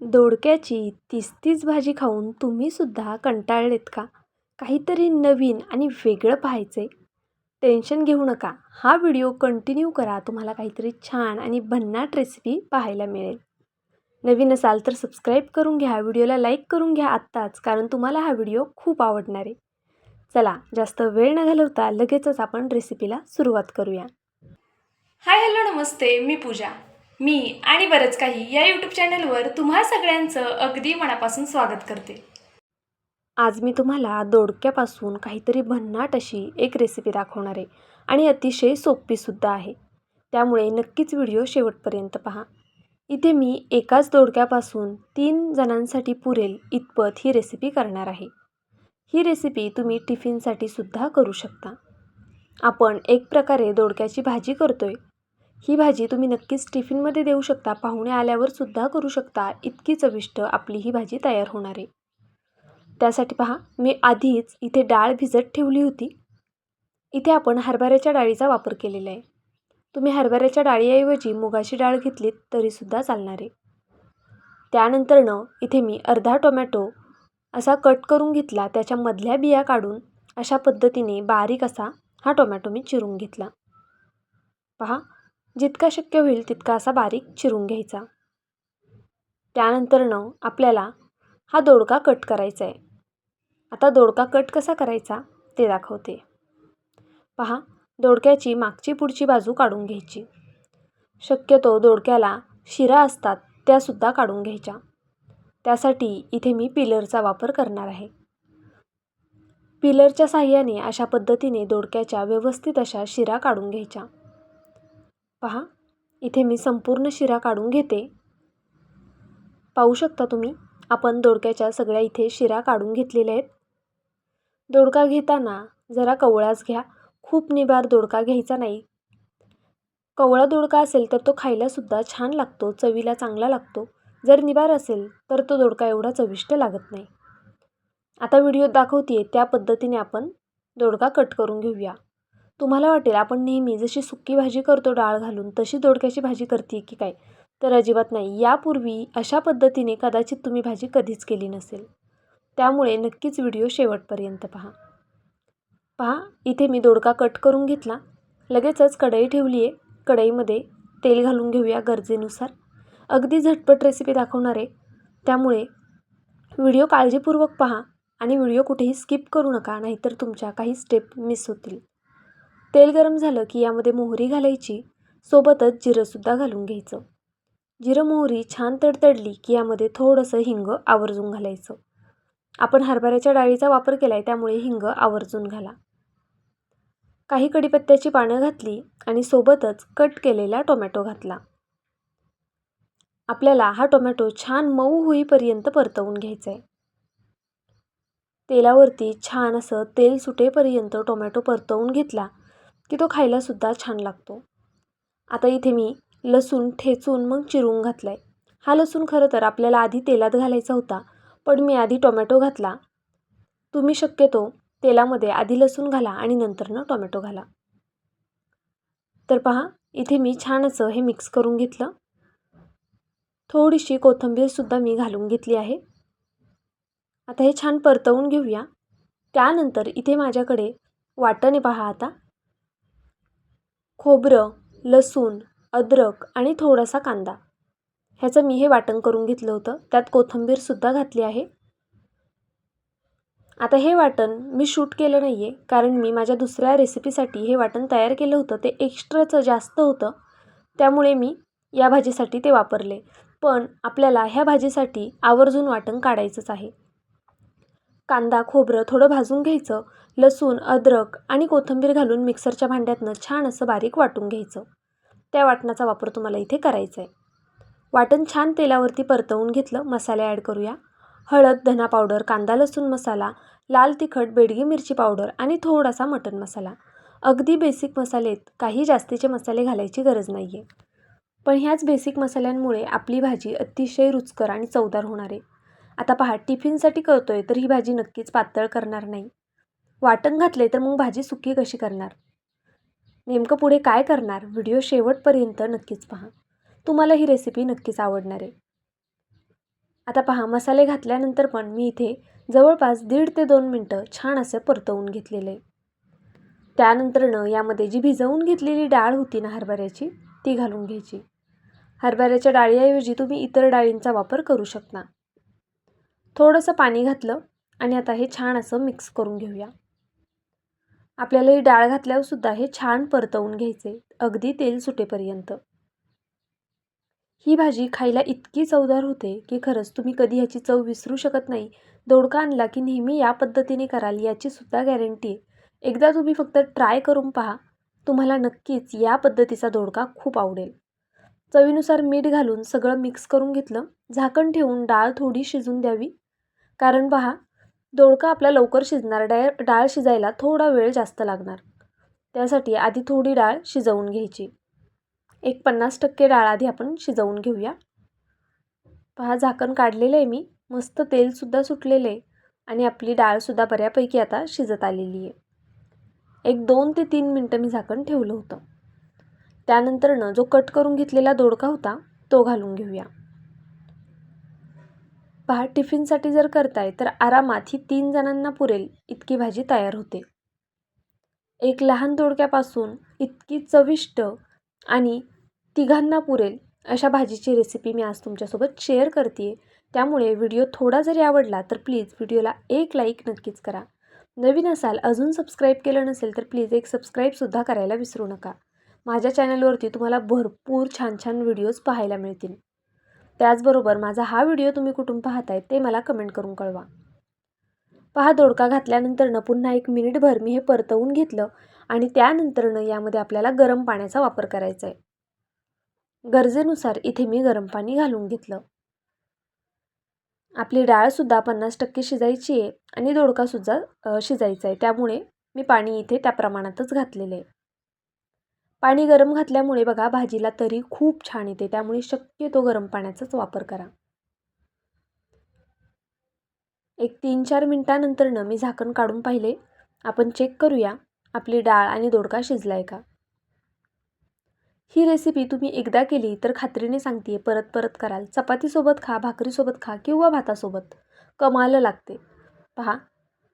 दोडक्याची तीस तीस भाजी खाऊन तुम्हीसुद्धा कंटाळलेत का? काहीतरी नवीन आणि वेगळं पाहायचं आहे टेन्शन घेऊ नका. हा व्हिडिओ कंटिन्यू करा. तुम्हाला काहीतरी छान आणि भन्नाट रेसिपी पाहायला मिळेल. नवीन असाल तर सबस्क्राईब करून घ्या. व्हिडिओला लाईक करून घ्या आत्ताच कारण तुम्हाला हा व्हिडिओ खूप आवडणार. आहे चला जास्त वेळ न घालवता लगेचच आपण रेसिपीला सुरुवात करूया. हाय हॅलो नमस्ते. मी पूजा. मी आणि बरंच काही या यूट्यूब चॅनलवर तुम्हा सगळ्यांचं अगदी मनापासून स्वागत करते. आज मी तुम्हाला दोडक्यापासून काहीतरी भन्नाट अशी एक रेसिपी दाखवणार आहे आणि अतिशय सोपीसुद्धा आहे. त्यामुळे नक्कीच व्हिडिओ शेवटपर्यंत पहा. इथे मी एकाच दोडक्यापासून तीन जणांसाठी पुरेल इतपत ही रेसिपी करणार आहे. ही रेसिपी तुम्ही टिफिनसाठी सुद्धा करू शकता. आपण एक प्रकारे दोडक्याची भाजी करतोय. ही भाजी तुम्ही नक्कीच टिफिनमध्ये देऊ शकता. पाहुणे आल्यावर सुद्धा करू शकता. इतकी चविष्ट आपली ही भाजी तयार होणार आहे. त्यासाठी पहा मी आधीच इथे डाळ भिजत ठेवली होती. इथे आपण हरभऱ्याच्या डाळीचा वापर केलेला आहे. तुम्ही हरभऱ्याच्या डाळीऐवजी मुगाची डाळ घेतलीत तरीसुद्धा चालणार आहे. त्यानंतरनं इथे मी अर्धा टोमॅटो असा कट करून घेतला. त्याच्या मधल्या बिया काढून अशा पद्धतीने बारीक असा हा टोमॅटो मी चिरून घेतला. पहा जितका शक्य होईल तितका असा बारीक चिरून घ्यायचा. त्यानंतरनं आपल्याला हा दोडका कट करायचा आहे आता दोडका कट कसा करायचा ते दाखवते. पहा दोडक्याची मागची पुढची बाजू काढून घ्यायची. शक्यतो दोडक्याला शिरा असतात त्यासुद्धा काढून घ्यायच्या. त्यासाठी इथे मी पिलरचा वापर करणार आहे. पिलरच्या साह्याने अशा पद्धतीने दोडक्याच्या व्यवस्थित अशा शिरा काढून घ्यायच्या. पहा इथे मी संपूर्ण शिरा काढून घेते. पाहू शकता तुम्ही आपण दोडक्याच्या सगळ्या इथे शिरा काढून घेतलेल्या आहेत. दोडका घेताना जरा कवळाच घ्या खूप निबार दोडका घ्यायचा नाही. कवळा दोडका असेल तर तो खायलासुद्धा छान लागतो चवीला चांगला लागतो. जर निबार असेल तर तो दोडका एवढा चविष्ट लागत नाही. आता व्हिडिओत दाखवते त्या पद्धतीने आपण दोडका कट करून घेऊया. तुम्हाला वाटेल आपण नेहमी जशी सुक्की भाजी करतो डाळ घालून तशी दोडक्याची भाजी करते की काय? तर अजिबात नाही. यापूर्वी अशा पद्धतीने कदाचित तुम्ही भाजी कधीच केली नसेल. त्यामुळे नक्कीच व्हिडिओ शेवटपर्यंत पहा. पहा इथे मी दोडका कट करून घेतला. लगेचच कढई ठेवली आहे कढईमध्ये तेल घालून घेऊया गरजेनुसार. अगदी झटपट रेसिपी दाखवणार. आहे त्यामुळे व्हिडिओ काळजीपूर्वक पहा आणि व्हिडिओ कुठेही स्किप करू नका नाहीतर तुमच्या काही स्टेप मिस होतील. तेल गरम झालं की यामध्ये मोहरी घालायची. सोबतच जिरंसुद्धा घालून घ्यायचं. जिरं मोहरी छान तडतडली की यामध्ये थोडंसं हिंग आवर्जून घालायचं. आपण हरभऱ्याच्या डाळीचा वापर केला आहे त्यामुळे हिंग आवर्जून घाला. काही कडीपत्त्याची पानं घातली आणि सोबतच कट केलेला टोमॅटो घातला. आपल्याला हा टोमॅटो छान मऊ होईपर्यंत परतवून घ्यायचा आहे तेलावरती छान असं तेल सुटेपर्यंत टोमॅटो परतवून घेतला की तो खायलासुद्धा छान लागतो. आता इथे मी लसूण ठेचून मग चिरून घातला आहे हा लसूण खरं तर आपल्याला आधी तेलात घालायचा होता पण मी आधी टोमॅटो घातला. तुम्ही शक्यतो तेलामध्ये आधी लसूण घाला आणि नंतरनं टोमॅटो घाला. तर पहा इथे मी छान असं हे मिक्स करून घेतलं. थोडीशी कोथिंबीरसुद्धा मी घालून घेतली आहे. आता हे छान परतवून घेऊया. त्यानंतर इथे माझ्याकडे वाटणे पहा आता. खोबरं लसूण अद्रक आणि थोडासा कांदा. ह्याचं मी हे वाटण करून घेतलं होतं. त्यात कोथिंबीरसुद्धा घातली आहे. आता हे वाटण मी शूट केलं नाही आहे कारण मी माझ्या दुसऱ्या रेसिपीसाठी हे वाटण तयार केलं होतं. ते एक्स्ट्राचं जास्त होतं. त्यामुळे मी या भाजीसाठी ते वापरले. पण आपल्याला ह्या भाजीसाठी आवर्जून वाटण काढायचंच आहे. कांदा खोबरं थोडं भाजून घ्यायचं. लसूण अद्रक आणि कोथिंबीर घालून मिक्सरच्या भांड्यातनं छान असं बारीक वाटून घ्यायचं. त्या वाटणाचा वापर तुम्हाला इथे करायचा आहे वाटण छान तेलावरती परतवून घेतलं मसाले ॲड करूया. हळद धना पावडर कांदा लसूण मसाला लाल तिखट बेडगी मिरची पावडर आणि थोडासा मटण मसाला. अगदी बेसिक मसालेत काही जास्तीचे मसाले घालायची गरज नाही आहे पण ह्याच बेसिक मसाल्यांमुळे आपली भाजी अतिशय रुचकर आणि चवदार होणार आहे. आता पहा टिफिनसाठी करतो आहे तर ही भाजी नक्कीच पातळ करणार नाही. वाटण घातले तर मग भाजी सुकी कशी करणार? नेमकं पुढे काय करणार? व्हिडिओ शेवटपर्यंत नक्कीच पहा. तुम्हाला ही रेसिपी नक्कीच आवडणार आहे. आता पहा मसाले घातल्यानंतर पण मी इथे जवळपास दीड ते दोन मिनटं छान असं परतवून घेतलेलं आहे. त्यानंतरनं यामध्ये जी भिजवून घेतलेली डाळ होती ना हरभऱ्याची ती घालून घ्यायची. हरभऱ्याच्या डाळीऐवजी तुम्ही इतर डाळींचा वापर करू शकता. थोडंसं पाणी घातलं आणि आता हे छान असं मिक्स करून घेऊया. आपल्याला ही डाळ घातल्यावर सुद्धा हे छान परतवून घ्यायचे अगदी तेल सुटेपर्यंत. ही भाजी खायला इतकी चवदार होते की खरंच तुम्ही कधी ह्याची चव विसरू शकत नाही. दोडका आणला की नेहमी या पद्धतीने कराल याची सुद्धा गॅरंटी आहे एकदा तुम्ही फक्त ट्राय करून पहा तुम्हाला नक्कीच या पद्धतीचा दोडका खूप आवडेल. चवीनुसार मीठ घालून सगळं मिक्स करून घेतलं झाकण ठेवून डाळ थोडी शिजून द्यावी. कारण पहा दोडका आपला लवकर शिजणार डाळ डाळ शिजायला थोडा वेळ जास्त लागणार. त्यासाठी आधी थोडी डाळ शिजवून घ्यायची. एक पन्नास टक्के डाळ आधी आपण शिजवून घेऊया. पहा झाकण काढलेलं आहे मी. मस्त तेलसुद्धा सुटलेलं आहे आणि आपली डाळसुद्धा बऱ्यापैकी आता शिजत आलेली आहे. एक दोन ते तीन मिनटं मी झाकण ठेवलं होतं. त्यानंतरनं जो कट करून घेतलेला दोडका होता तो घालून घेऊया. पहा टिफिनसाठी जर करताय तर आरामात ही तीन जणांना पुरेल इतकी भाजी तयार होते. एक लहान दोडक्यापासून इतकी चविष्ट आणि तिघांना पुरेल अशा भाजीची रेसिपी मी आज तुमच्यासोबत शेअर करते त्यामुळे व्हिडिओ थोडा जरी आवडला तर प्लीज व्हिडिओला एक लाईक नक्कीच करा. नवीन असाल अजून सबस्क्राईब केलं नसेल तर प्लीज एक सबस्क्राईबसुद्धा करायला विसरू नका. माझ्या चॅनलवरती तुम्हाला भरपूर छान छान व्हिडिओज पाहायला मिळतील. त्याचबरोबर माझा हा व्हिडिओ तुम्ही कुठून पाहताय ते मला कमेंट करून कळवा. पहा दोडका घातल्यानंतरनं पुन्हा एक मिनिटभर मी हे परतवून घेतलं आणि त्यानंतरनं यामध्ये आपल्याला गरम पाण्याचा वापर करायचा आहे गरजेनुसार इथे मी गरम पाणी घालून घेतलं. आपली डाळसुद्धा पन्नास टक्के शिजायची आहे आणि दोडकासुद्धा शिजायचा आहे त्यामुळे मी पाणी इथे त्या प्रमाणातच घातलेलं आहे पाणी गरम घातल्यामुळे बघा भाजीला तरी खूप छान येते. त्यामुळे शक्यतो गरम पाण्याचाच वापर करा. एक तीन चार मिनटानंतरनं मी झाकण काढून पाहिले. आपण चेक करूया आपली डाळ आणि दोडका शिजलाय का? ही रेसिपी तुम्ही एकदा केली तर खात्रीने सांगते परत परत कराल. चपातीसोबत खा भाकरीसोबत खा किंवा भातासोबत. कमाल लागते. पहा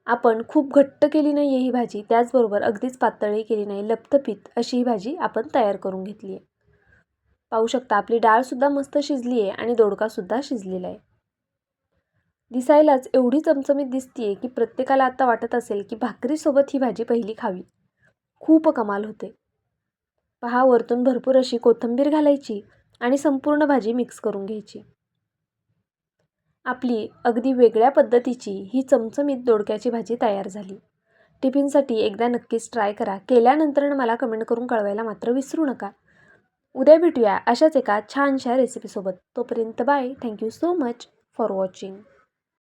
आपण खूप घट्ट केली नाही आहे ही भाजी त्याचबरोबर अगदीच पातळही केली नाही लपथपीत अशी ही भाजी आपण तयार करून घेतली आहे पाहू शकता आपली डाळसुद्धा मस्त शिजली आहे आणि दोडकासुद्धा शिजलेला आहे. दिसायलाच एवढी चमचमीत दिसते की प्रत्येकाला आता वाटत असेल की भाकरीसोबत ही भाजी पहिली खावी. खूप कमाल होते. पहा वरतून भरपूर अशी कोथिंबीर घालायची आणि संपूर्ण भाजी मिक्स करून घ्यायची. आपली अगदी वेगळ्या पद्धतीची ही चमचमीत दोडक्याची भाजी तयार झाली. टिफिनसाठी एकदा नक्कीच ट्राय करा. केल्यानंतर मला कमेंट करून कळवायला मात्र विसरू नका. उद्या भेटूया अशाच एका छानशा रेसिपीसोबत तोपर्यंत bye thank you so much for watching